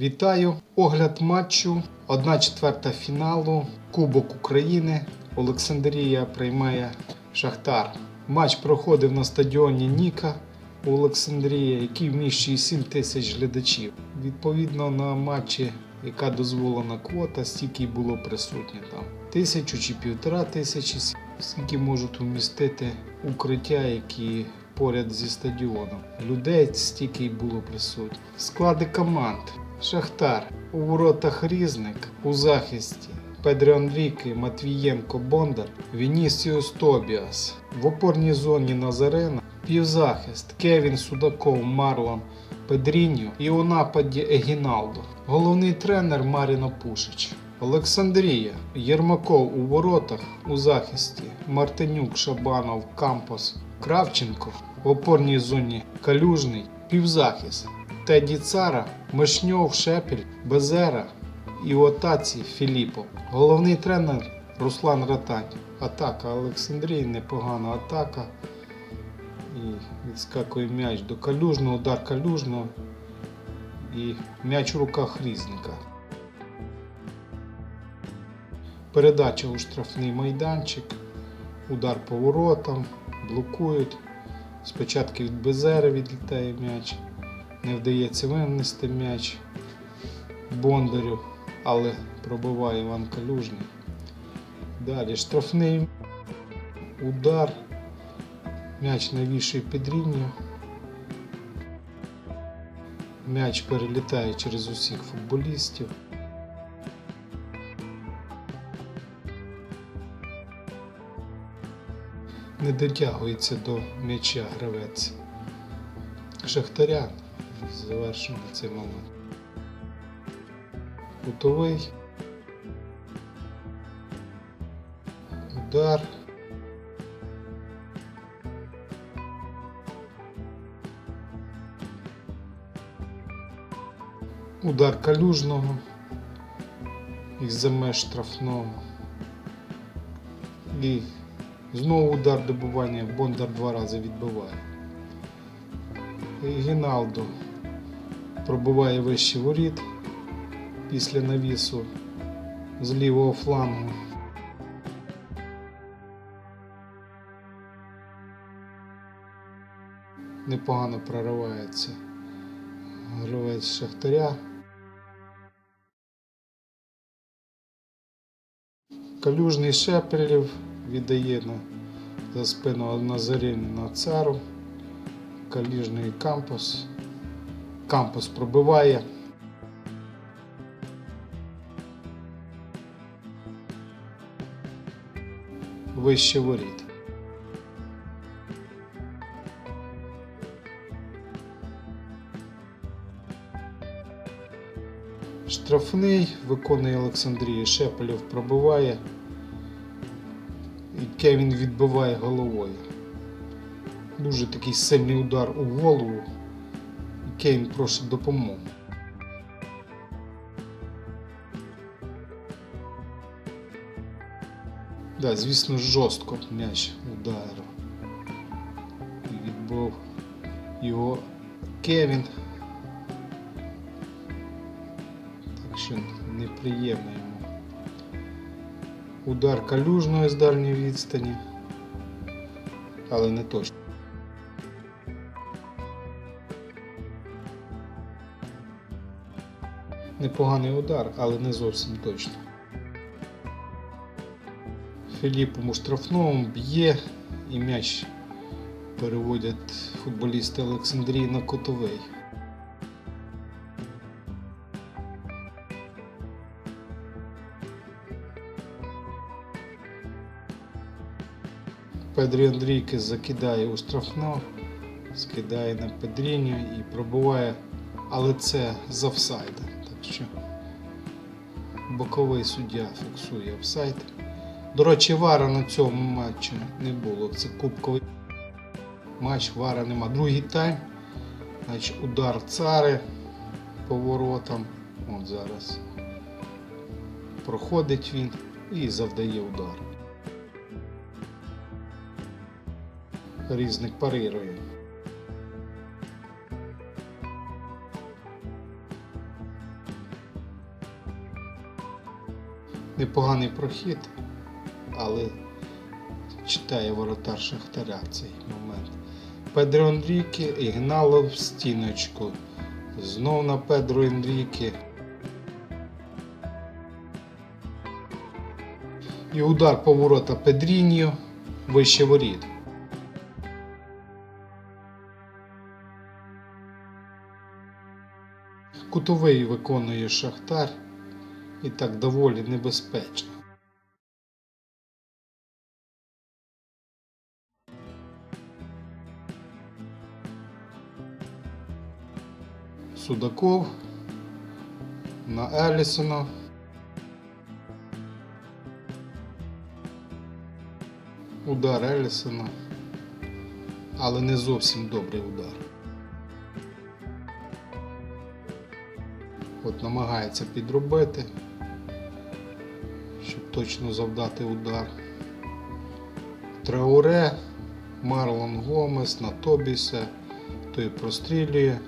Вітаю! Огляд матчу. 1 четверта фіналу. Кубок України. Олександрія приймає Шахтар. Матч проходив на стадіоні Ніка у Олександрії, який вміщує 7 тисяч глядачів. Відповідно на матчі, яка дозволена квота, стільки й було присутнє там. Тисячу чи півтора тисячі, скільки можуть вмістити укриття, які поряд зі стадіоном. Людей стільки й було присутнє. Склади команд. Шахтар у воротах Різник у захисті. Педро Анріки, Матвієнко, Бондар, Вінісіус Тобіас. В опорній зоні Назарена півзахист Кевін Судаков, Марлон Педріньо і у нападі Егіналдо. Головний тренер Маріно Пушич. Олександрія, Єрмаков у воротах у захисті, Мартинюк, Шабанов, Кампос, Кравченко в опорній зоні Калюжний, півзахист. Теді Цара, Мишньов, Шепель, Безера і у атаці Філіпов. Головний тренер Руслан Ратань. Атака Олександрії, непогана атака. І відскакує м'яч до калюжного, удар калюжного. І м'яч у руках різника. Передача у штрафний майданчик, удар по воротам, блокують. Спочатку від Безери відлітає м'яч, не вдається винести м'яч Бондарю, але пробиває Іван Калюжний. Далі штрафний удар, м'яч навішує Педріньо. М'яч перелітає через усіх футболістів. не дотягується до м'яча гравець. Шахтаря завершено цей момент. Кутовий. Удар. Удар калюжного із-за меж штрафного. І Знову удар добування, Бондар два рази відбиває. І Гіналдо пробиває вище воріт після навісу з лівого флангу. Непогано проривається гравець Шахтаря. Калюжний Шепелів віддає на, за спину на цару. Каліжний кампус. Кампус пробиває. Вище воріт. Штрафний виконує Олександрія Шепелєв пробиває. І Кевін відбиває головою. Дуже такий сильний удар у голову. І Кевін просить допомогу. Да, звісно, жорстко м'яч ударив. І відбив його Кевін. Так що неприємно йому. Удар калюжної з дальньої відстані, але не точно. Непоганий удар, але не зовсім точно. Філіпом у штрафному б'є і м'яч переводять футболісти Олександрії на котовий. Педрі Андрійки закидає у штрафну, скидає на Педріню і пробиває, але це з офсайда. Що боковий суддя фіксує офсайд. До речі, вара на цьому матчі не було. Це кубковий матч, вара нема. Другий тайм. Значить, удар цари поворотом. От зараз проходить він і завдає удар. Різник парирує. Непоганий прохід, але читає воротар Шахтаря цей момент. Педро Енріке і гнало в стіночку. Знов на Педро Енріке. І удар поворота Педріньо вище воріт. Кутовий виконує Шахтар і так доволі небезпечно. Судаков на Елісона. Удар Елісона, але не зовсім добрий удар. От намагається підробити, точно завдати удар. Трауре, Марлон Гомес на Тобіса, той прострілює,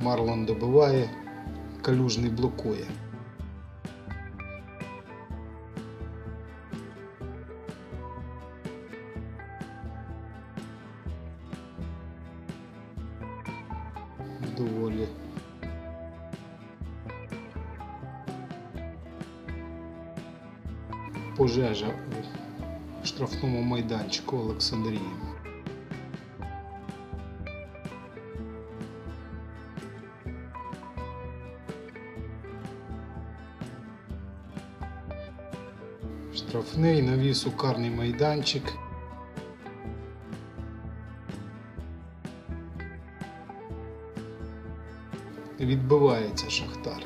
Марлон добиває, калюжний блокує. Доволі пожежа у штрафному майданчику Олександрії. Штрафний навіс у карний майданчик. Відбивається Шахтар.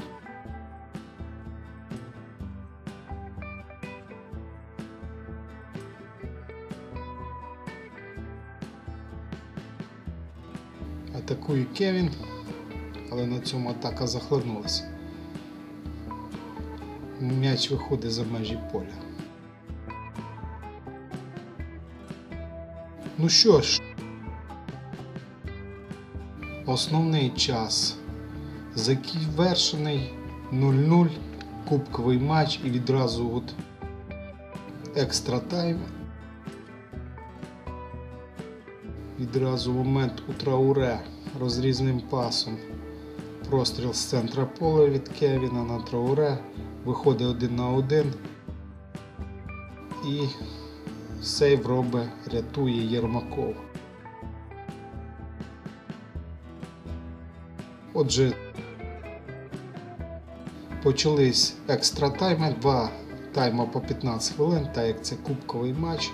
Атакує Кевін, але на цьому атака захлинулася. М'яч виходить за межі поля. Ну що ж, основний час завершений 0-0, кубковий матч і відразу от екстра тайм. Відразу момент у трауре розрізним пасом. Простріл з центра поля від Кевіна на трауре. Виходить один на один. І сейв робить, рятує Єрмаков. Отже, почались екстра тайми, два тайма по 15 хвилин, так як це кубковий матч.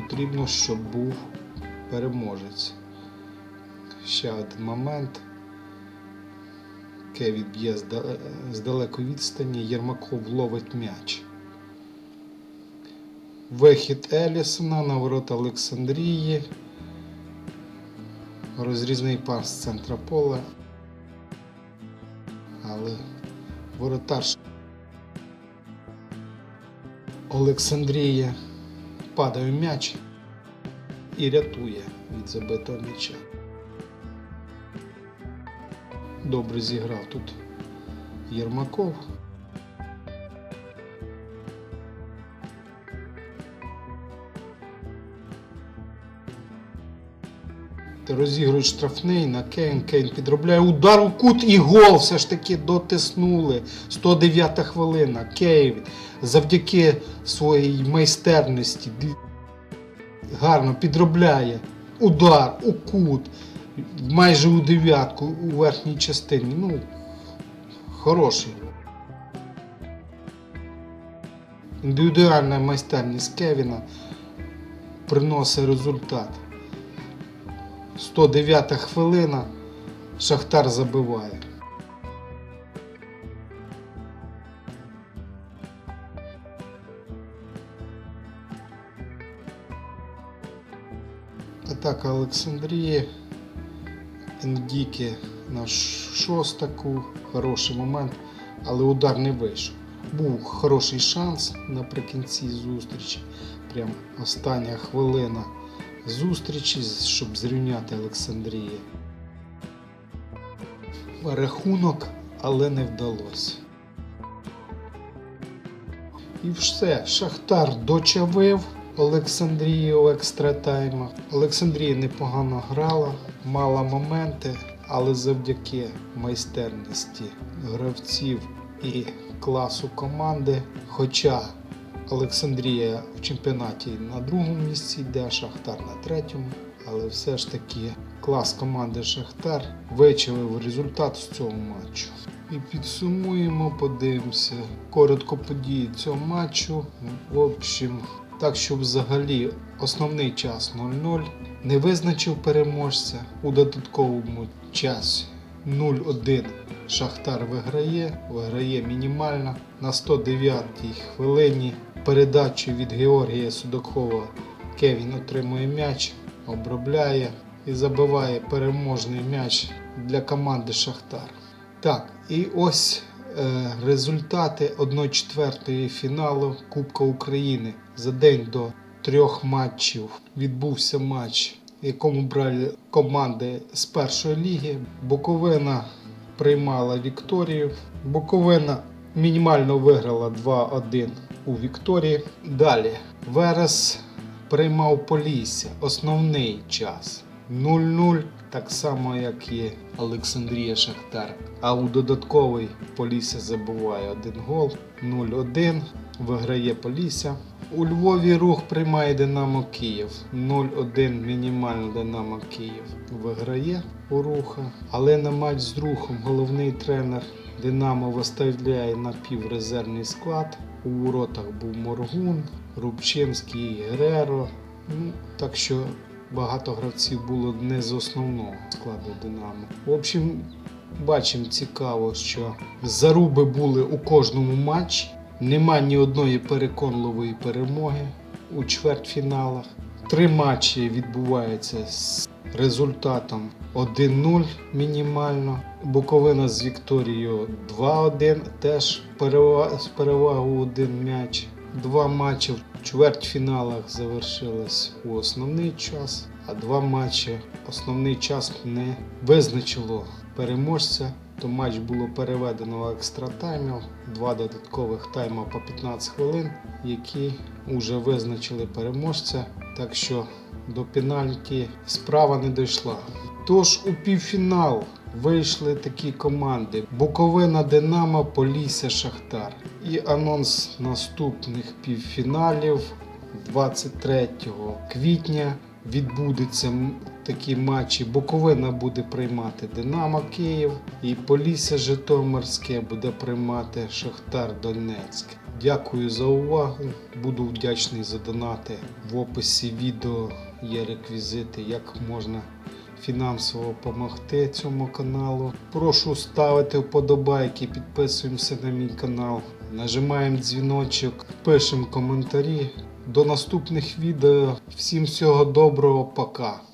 Потрібно, щоб був переможець. Ще один момент. Кевін б'є з далекої відстані, Єрмаков ловить м'яч. Вихід Елісона на ворота Олександрії. Розрізний пас з центра поля. Але воротар Олександрія падає м'яч і рятує від забитого м'яча. Добре зіграв тут Єрмаков. Розігрують штрафний на Кейн. Кейн підробляє удар у кут і гол все ж таки дотиснули. 109 хвилина. Кейн завдяки своїй майстерності гарно підробляє удар у кут, майже у дев'ятку у верхній частині. Ну, хороший. Індивідуальна майстерність Кевіна приносить результат. 109 хвилина. Шахтар забиває. Атака Олександрії. Індіки на шостаку. Хороший момент, але удар не вийшов. Був хороший шанс наприкінці зустрічі. Прям остання хвилина зустрічі, щоб зрівняти Олександрії. Рахунок але не вдалося. І все, Шахтар дочавив Олександрію в екстратаймах. Олександрія непогано грала, мала моменти, але завдяки майстерності гравців і класу команди. Хоча Олександрія в чемпіонаті на другому місці йде, Шахтар на третьому. Але все ж таки клас команди Шахтар вичавив результат з цього матчу. І підсумуємо, подивимося коротко події цього матчу. В общем, так що взагалі основний час 0-0 не визначив переможця у додатковому часі 0-1 Шахтар виграє, виграє мінімально на 109-й хвилині передачу від Георгія Судакова Кевін отримує м'яч, обробляє і забиває переможний м'яч для команди Шахтар. Так, і ось е, результати 1-4 фіналу Кубка України. За день до трьох матчів відбувся матч, якому брали команди з першої ліги. Буковина приймала Вікторію. Буковина мінімально виграла 2-1 у Вікторії. Далі Верес приймав Полісся. Основний час 0-0, так само як і Олександрія Шахтар. А у додатковий Полісся забуває один гол 0-1. Виграє Полісся. У Львові рух приймає Динамо Київ. 0-1 мінімально Динамо Київ виграє у руха. Але на матч з рухом головний тренер Динамо виставляє на піврезервний склад. У воротах був Моргун, Рубчинський Гереро. Ну, так що багато гравців було не з основного складу Динамо. В общем, бачимо цікаво, що заруби були у кожному матчі. Нема ні одної переконливої перемоги у чвертьфіналах. Три матчі відбуваються з результатом 1-0 мінімально. Буковина з Вікторією 2-1, теж з перевагою один м'яч. Два матчі в чвертьфіналах завершились у основний час, а два матчі основний час не визначило переможця. То матч було переведено в екстра таймів, два додаткових тайма по 15 хвилин, які вже визначили переможця. Так що до пенальті справа не дійшла. Тож у півфінал вийшли такі команди: Буковина Динамо, Полісся, Шахтар. І анонс наступних півфіналів 23 квітня відбудуться м- такі матчі. Буковина буде приймати Динамо Київ і Полісся Житомирське буде приймати Шахтар Донецьк. Дякую за увагу. Буду вдячний за донати. В описі відео є реквізити, як можна фінансово допомогти цьому каналу. Прошу ставити вподобайки, підписуємося на мій канал, нажимаємо дзвіночок, пишемо коментарі. До наступних відео. Всім всього доброго, пока.